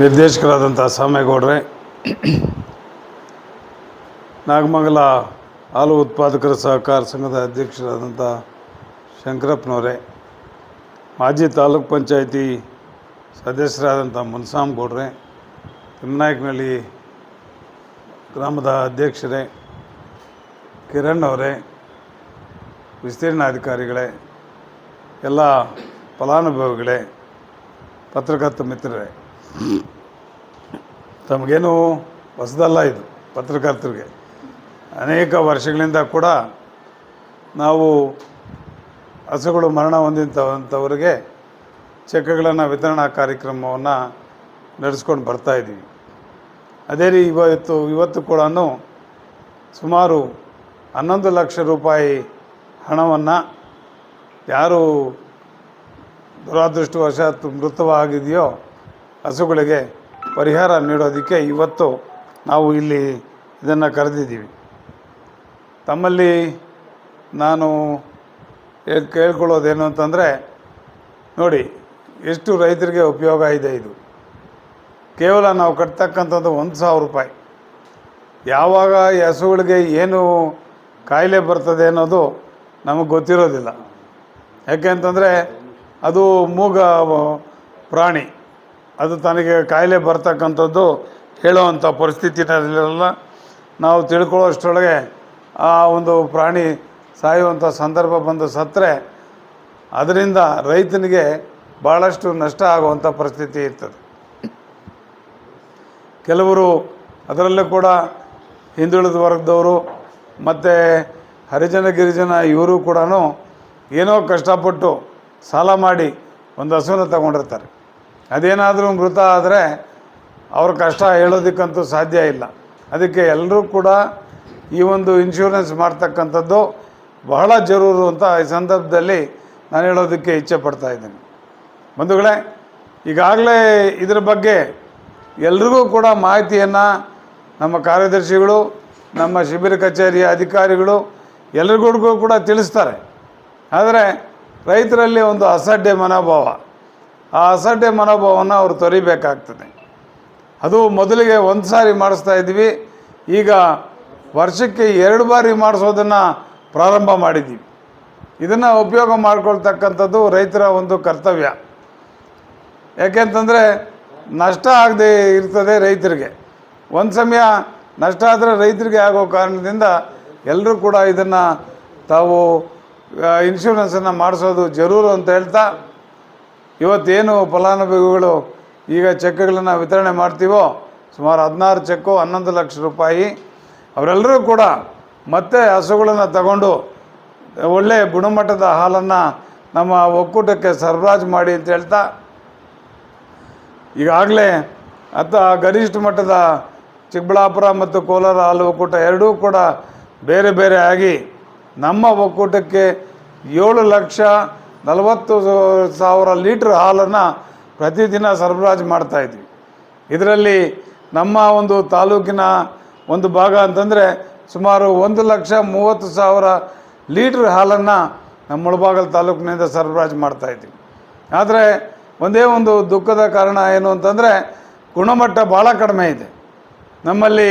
ನಿರ್ದೇಶಕರಾದಂಥ ಸಾಮೇಗೌಡ್ರೆ ನಾಗಮಂಗಲ ಹಾಲು ಉತ್ಪಾದಕರ ಸಹಕಾರ ಸಂಘದ ಅಧ್ಯಕ್ಷರಾದಂಥ ಶಂಕರಪ್ಪನವರೇ, ಮಾಜಿ ತಾಲೂಕ್ ಪಂಚಾಯಿತಿ ಸದಸ್ಯರಾದಂಥ ಮುನ್ಸಾಮ್ ಗೌಡ್ರೆ ತಿಮ್ಮನಾಯಕನಹಳ್ಳಿ ಗ್ರಾಮದ ಅಧ್ಯಕ್ಷರೇ, ಕಿರಣ್ ಅವರೇ, ವಿಸ್ತೀರ್ಣಾಧಿಕಾರಿಗಳೇ, ಎಲ್ಲ ಫಲಾನುಭವಿಗಳೇ ಪತ್ರಕರ್ತ ಮಿತ್ರರೇ, ತಮಗೇನು ಹೊಸದಲ್ಲ ಇದು ಪತ್ರಕರ್ತರಿಗೆ ಅನೇಕ ವರ್ಷಗಳಿಂದ ಕೂಡ ನಾವು ಹಸುಗಳು ಮರಣ ಹೊಂದಿದಂಥವರಿಗೆ ಚೆಕ್ಗಳನ್ನು ವಿತರಣಾ ಕಾರ್ಯಕ್ರಮವನ್ನು ನಡೆಸ್ಕೊಂಡು ಬರ್ತಾಯಿದ್ದೀವಿ ಅದೇ ರೀ ಇವತ್ತು ಇವತ್ತು ಕೂಡ ಸುಮಾರು ಹನ್ನೊಂದು ಲಕ್ಷ ರೂಪಾಯಿ ಹಣವನ್ನು ಯಾರು ದುರಾದೃಷ್ಟವಶಾತ್ ಮೃತವಾಗಿದೆಯೋ ಹಸುಗಳಿಗೆ ಪರಿಹಾರ ನೀಡೋದಕ್ಕೆ ಇವತ್ತು ನಾವು ಇಲ್ಲಿ ಇದನ್ನು ಕರೆದಿದ್ದೀವಿ. ತಮ್ಮಲ್ಲಿ ನಾನು ಕೇಳ್ಕೊಳ್ಳೋದೇನು ಅಂತಂದರೆ, ನೋಡಿ, ಎಷ್ಟು ರೈತರಿಗೆ ಉಪಯೋಗ ಇದೆ ಇದು. ಕೇವಲ ನಾವು ಕಟ್ತಕ್ಕಂಥದ್ದು ಒಂದು ಸಾವಿರ ರೂಪಾಯಿ. ಯಾವಾಗ ಈ ಹಸುಗಳಿಗೆ ಏನು ಕಾಯಿಲೆ ಬರ್ತದೆ ಅನ್ನೋದು ನಮಗೆ ಗೊತ್ತಿರೋದಿಲ್ಲ. ಯಾಕೆ ಅಂತಂದರೆ ಅದು ಮೂಗ ಪ್ರಾಣಿ. ಅದು ತನಗೆ ಕಾಯಿಲೆ ಬರ್ತಕ್ಕಂಥದ್ದು ಹೇಳುವಂಥ ಪರಿಸ್ಥಿತಿನಲ್ಲಿರಲ್ಲ ನಾವು ತಿಳ್ಕೊಳ್ಳೋಷ್ಟರೊಳಗೆ ಆ ಒಂದು ಪ್ರಾಣಿ ಸಾಯುವಂಥ ಸಂದರ್ಭ ಬಂದು ಸತ್ತರೆ ಅದರಿಂದ ರೈತನಿಗೆ ಭಾಳಷ್ಟು ನಷ್ಟ ಆಗುವಂಥ ಪರಿಸ್ಥಿತಿ ಇರ್ತದೆ. ಕೆಲವರು ಅದರಲ್ಲೂ ಕೂಡ ಹಿಂದುಳಿದ ವರ್ಗದವರು ಮತ್ತು ಹರಿಜನ ಗಿರಿಜನ ಇವರು ಕೂಡ ಏನೋ ಕಷ್ಟಪಟ್ಟು ಸಾಲ ಮಾಡಿ ಒಂದು ಹಸುವನ್ನು ತಗೊಂಡಿರ್ತಾರೆ. ಅದೇನಾದರೂ ಮೃತ ಆದರೆ ಅವ್ರ ಕಷ್ಟ ಹೇಳೋದಕ್ಕಂತೂ ಸಾಧ್ಯ ಇಲ್ಲ. ಅದಕ್ಕೆ ಎಲ್ಲರೂ ಕೂಡ ಈ ಒಂದು ಇನ್ಶೂರೆನ್ಸ್ ಮಾಡ್ತಕ್ಕಂಥದ್ದು ಬಹಳ ಜರೂರು ಅಂತ ಈ ಸಂದರ್ಭದಲ್ಲಿ ನಾನು ಹೇಳೋದಕ್ಕೆ ಇಚ್ಛೆ ಪಡ್ತಾ ಇದ್ದೀನಿ. ಬಂಧುಗಳೇ, ಈಗಾಗಲೇ ಇದರ ಬಗ್ಗೆ ಎಲ್ರಿಗೂ ಕೂಡ ಮಾಹಿತಿಯನ್ನು ನಮ್ಮ ಕಾರ್ಯದರ್ಶಿಗಳು, ನಮ್ಮ ಶಿಬಿರ ಕಚೇರಿಯ ಅಧಿಕಾರಿಗಳು ಎಲ್ರಿಗೂ ಕೂಡ ತಿಳಿಸ್ತಾರೆ. ಆದರೆ ರೈತರಲ್ಲಿ ಒಂದು ಅಸಡ್ಡೆ ಮನೋಭಾವ. ಆ ಅಸಡ್ಡೆ ಮನೋಭಾವವನ್ನು ಅವರು ತೊರಿಬೇಕಾಗ್ತದೆ. ಅದು ಮೊದಲಿಗೆ ಒಂದು ಸಾರಿ ಮಾಡಿಸ್ತಾ ಇದ್ವಿ. ಈಗ ವರ್ಷಕ್ಕೆ ಎರಡು ಬಾರಿ ಮಾಡಿಸೋದನ್ನು ಪ್ರಾರಂಭ ಮಾಡಿದ್ದೀವಿ ಇದನ್ನು ಉಪಯೋಗ ಮಾಡ್ಕೊಳ್ತಕ್ಕಂಥದ್ದು ರೈತರ ಒಂದು ಕರ್ತವ್ಯ. ಯಾಕೆಂತಂದರೆ ನಷ್ಟ ಆಗದೆ ಇರ್ತದೆ ರೈತರಿಗೆ. ಒಂದು ಸಮಯ ನಷ್ಟ ಆದರೆ ರೈತರಿಗೆ ಆಗೋ ಕಾರಣದಿಂದ ಎಲ್ಲರೂ ಕೂಡ ಇದನ್ನು ತಾವು ಇನ್ಶೂರೆನ್ಸನ್ನು ಮಾಡಿಸೋದು ಜರೂರು ಅಂತ ಹೇಳ್ತಾ, ಇವತ್ತೇನು ಫಲಾನುಭವಿಗಳು ಈಗ ಚೆಕ್ಗಳನ್ನು ವಿತರಣೆ ಮಾಡ್ತೀವೋ, ಸುಮಾರು ಹದಿನಾರು ಚೆಕ್ಕು, ಹನ್ನೊಂದು ಲಕ್ಷ ರೂಪಾಯಿ, ಅವರೆಲ್ಲರೂ ಕೂಡ ಮತ್ತೆ ಹಸುಗಳನ್ನು ತಗೊಂಡು ಒಳ್ಳೆಯ ಗುಣಮಟ್ಟದ ಹಾಲನ್ನು ನಮ್ಮ ಒಕ್ಕೂಟಕ್ಕೆ ಸರಬರಾಜು ಮಾಡಿ ಅಂತ ಹೇಳ್ತಾ, ಈಗಾಗಲೇ ಅತ್ತ ಗರಿಷ್ಠ ಮಟ್ಟದ ಚಿಕ್ಕಬಳ್ಳಾಪುರ ಮತ್ತು ಕೋಲಾರ ಹಾಲು ಒಕ್ಕೂಟ ಎರಡೂ ಕೂಡ ಬೇರೆ ಬೇರೆ ಆಗಿ ನಮ್ಮ ಒಕ್ಕೂಟಕ್ಕೆ ಏಳು ಲಕ್ಷ ನಲವತ್ತು ಸಾವಿರ ಲೀಟ್ರ್ ಹಾಲನ್ನು ಪ್ರತಿದಿನ ಸರಬರಾಜು ಮಾಡ್ತಾಯಿದ್ವಿ ಇದರಲ್ಲಿ ನಮ್ಮ ಒಂದು ತಾಲೂಕಿನ ಒಂದು ಭಾಗ ಅಂತಂದರೆ ಸುಮಾರು ಒಂದು ಲಕ್ಷ ಮೂವತ್ತು ಸಾವಿರ ಲೀಟ್ರ್ ಹಾಲನ್ನು ನಮ್ಮ ಮುಳಬಾಗಲ್ ತಾಲೂಕಿನಿಂದ ಸರಬರಾಜು ಮಾಡ್ತಾಯಿದ್ವಿ ಆದರೆ ಒಂದೇ ಒಂದು ದುಃಖದ ಕಾರಣ ಏನು ಅಂತಂದರೆ ಗುಣಮಟ್ಟ ಭಾಳ ಕಡಿಮೆ ಇದೆ. ನಮ್ಮಲ್ಲಿ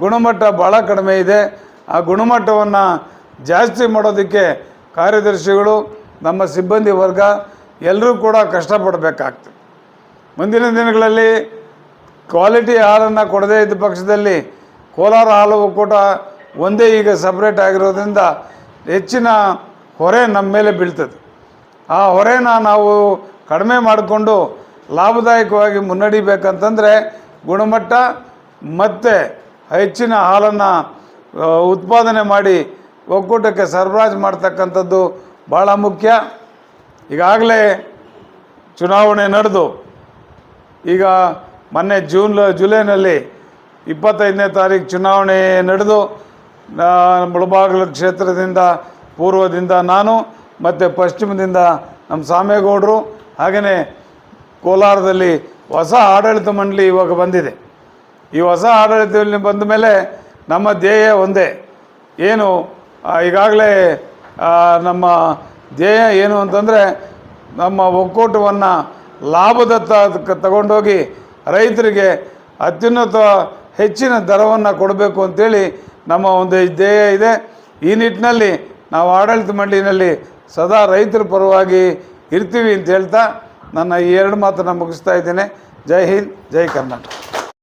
ಗುಣಮಟ್ಟ ಭಾಳ ಕಡಿಮೆ ಇದೆ. ಆ ಗುಣಮಟ್ಟವನ್ನು ಜಾಸ್ತಿ ಮಾಡೋದಕ್ಕೆ ಕಾರ್ಯದರ್ಶಿಗಳು, ನಮ್ಮ ಸಿಬ್ಬಂದಿ ವರ್ಗ ಎಲ್ಲರೂ ಕೂಡ ಕಷ್ಟಪಡಬೇಕಾಗ್ತದೆ. ಮುಂದಿನ ದಿನಗಳಲ್ಲಿ ಕ್ವಾಲಿಟಿ ಹಾಲನ್ನು ಕೊಡದೇ ಇದ್ದ ಪಕ್ಷದಲ್ಲಿ ಕೋಲಾರ ಹಾಲು ಒಕ್ಕೂಟ ಒಂದೇ ಈಗ ಸಪ್ರೇಟ್ ಆಗಿರೋದ್ರಿಂದ ಹೆಚ್ಚಿನ ಹೊರೆ ನಮ್ಮ ಮೇಲೆ ಬೀಳ್ತದೆ. ಆ ಹೊರೆನ ನಾವು ಕಡಿಮೆ ಮಾಡಿಕೊಂಡು ಲಾಭದಾಯಕವಾಗಿ ಮುನ್ನಡಿಬೇಕಂತಂದರೆ ಗುಣಮಟ್ಟ ಮತ್ತು ಹೆಚ್ಚಿನ ಹಾಲನ್ನು, ಉತ್ಪಾದನೆ ಮಾಡಿ ಒಕ್ಕೂಟಕ್ಕೆ ಸರಬರಾಜು ಮಾಡ್ತಕ್ಕಂಥದ್ದು ಭಾಳ ಮುಖ್ಯ. ಈಗಾಗಲೇ ಚುನಾವಣೆ ನಡೆದು, ಈಗ ಮೊನ್ನೆ ಜೂನ್, ಜುಲೈನಲ್ಲಿ ಇಪ್ಪತ್ತೈದನೇ ತಾರೀಕು ಚುನಾವಣೆ ನಡೆದು ಮುಳಬಾಗಿಲು ಕ್ಷೇತ್ರದಿಂದ, ಪೂರ್ವದಿಂದ ನಾನು ಮತ್ತು ಪಶ್ಚಿಮದಿಂದ ನಮ್ಮ ಸಾಮೇಗೌಡರು ಹಾಗೆಯೇ ಕೋಲಾರದಲ್ಲಿ ಹೊಸ ಆಡಳಿತ ಮಂಡಳಿ ಇವಾಗ ಬಂದಿದೆ. ಈ ಹೊಸ ಆಡಳಿತದಲ್ಲಿ ಬಂದ ಮೇಲೆ ನಮ್ಮ ಧ್ಯೇಯ ಒಂದೇ. ಏನು ಈಗಾಗಲೇ ನಮ್ಮ ಧ್ಯೇಯ ಏನು ಅಂತಂದರೆ, ನಮ್ಮ ಒಕ್ಕೂಟವನ್ನು ಲಾಭದತ್ತ ತಗೊಂಡೋಗಿ ರೈತರಿಗೆ ಅತ್ಯುನ್ನತ ಹೆಚ್ಚಿನ ದರವನ್ನು ಕೊಡಬೇಕು ಅಂತೇಳಿ ನಮ್ಮ ಒಂದು ಧ್ಯೇಯ ಇದೆ. ಈ ನಿಟ್ಟಿನಲ್ಲಿ ನಾವು ಆಡಳಿತ ಮಂಡಳಿನಲ್ಲಿ ಸದಾ ರೈತರ ಪರವಾಗಿ ಇರ್ತೀವಿ ಅಂತ ಹೇಳ್ತಾ ನನ್ನ ಈ ಎರಡು ಮಾತನ್ನು ಮುಗಿಸ್ತಾ ಇದ್ದೇನೆ. ಜೈ ಹಿಂದ್, ಜೈ ಕರ್ನಾಟಕ.